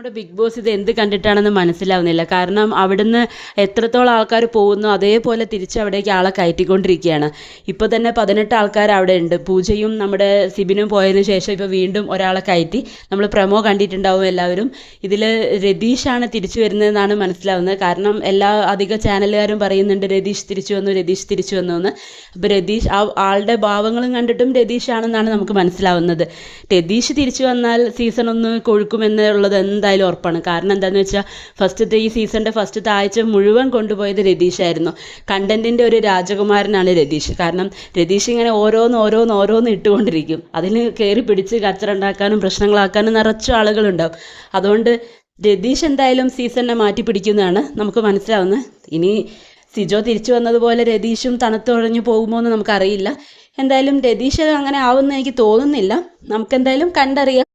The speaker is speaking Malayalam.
നമ്മുടെ ബിഗ് ബോസ് ഇത് എന്ത് കണ്ടിട്ടാണെന്ന് മനസ്സിലാവുന്നില്ല. കാരണം അവിടുന്ന് എത്രത്തോളം ആൾക്കാർ പോകുന്നു അതേപോലെ തിരിച്ച് അവിടേക്ക് ആളെ കയറ്റിക്കൊണ്ടിരിക്കുകയാണ്. ഇപ്പോൾ തന്നെ പതിനെട്ട് ആൾക്കാർ അവിടെ ഉണ്ട്. പൂജയും നമ്മുടെ സിബിനും പോയതിന് ശേഷം ഇപ്പോൾ വീണ്ടും ഒരാളെ കയറ്റി. നമ്മൾ പ്രമോ കണ്ടിട്ടുണ്ടാവും എല്ലാവരും. ഇതിൽ രതീഷാണ് തിരിച്ചു വരുന്നതെന്നാണ് മനസ്സിലാവുന്നത്. കാരണം എല്ലാ അധിക ചാനലുകാരും പറയുന്നുണ്ട് രതീഷ് തിരിച്ചു വന്നു രതീഷ് തിരിച്ചു വന്നു എന്ന്. അപ്പോൾ രതീഷ് ആ ആളുടെ ഭാവങ്ങളും കണ്ടിട്ടും രതീഷാണെന്നാണ് നമുക്ക് മനസ്സിലാവുന്നത്. രതീഷ് തിരിച്ചു വന്നാൽ സീസൺ ഒന്ന് കൊഴുക്കുമെന്നുള്ളത് എന്തായാലും ഉറപ്പാണ്. കാരണം എന്താണെന്ന് വെച്ചാൽ ഫസ്റ്റത്തെ ഈ സീസണിന്റെ ഫസ്റ്റത്തെ ആഴ്ച മുഴുവൻ കൊണ്ടുപോയത് രതീഷായിരുന്നു കണ്ടന്റിന്റെ ഒരു രാജകുമാരനാണ് രതീഷ്. കാരണം രതീഷ് ഇങ്ങനെ ഓരോന്ന് ഓരോന്ന് ഓരോന്ന് ഇട്ടുകൊണ്ടിരിക്കും. അതിന് കയറി പിടിച്ച് കച്ചറ ഉണ്ടാക്കാനും പ്രശ്നങ്ങളാക്കാനും നിറച്ചു ആളുകളുണ്ടാവും. അതുകൊണ്ട് രതീഷ് എന്തായാലും സീസണിനെ മാറ്റി പിടിക്കുന്നതാണ് നമുക്ക് മനസ്സിലാവുന്നത്. ഇനി സിജോ തിരിച്ചു വന്നതുപോലെ രതീഷും തണുത്തുഴഞ്ഞു പോകുമോ എന്ന് നമുക്കറിയില്ല. എന്തായാലും രതീഷ് അങ്ങനെ ആവുമെന്ന് എനിക്ക് തോന്നുന്നില്ല. നമുക്കെന്തായാലും കണ്ടറിയാം.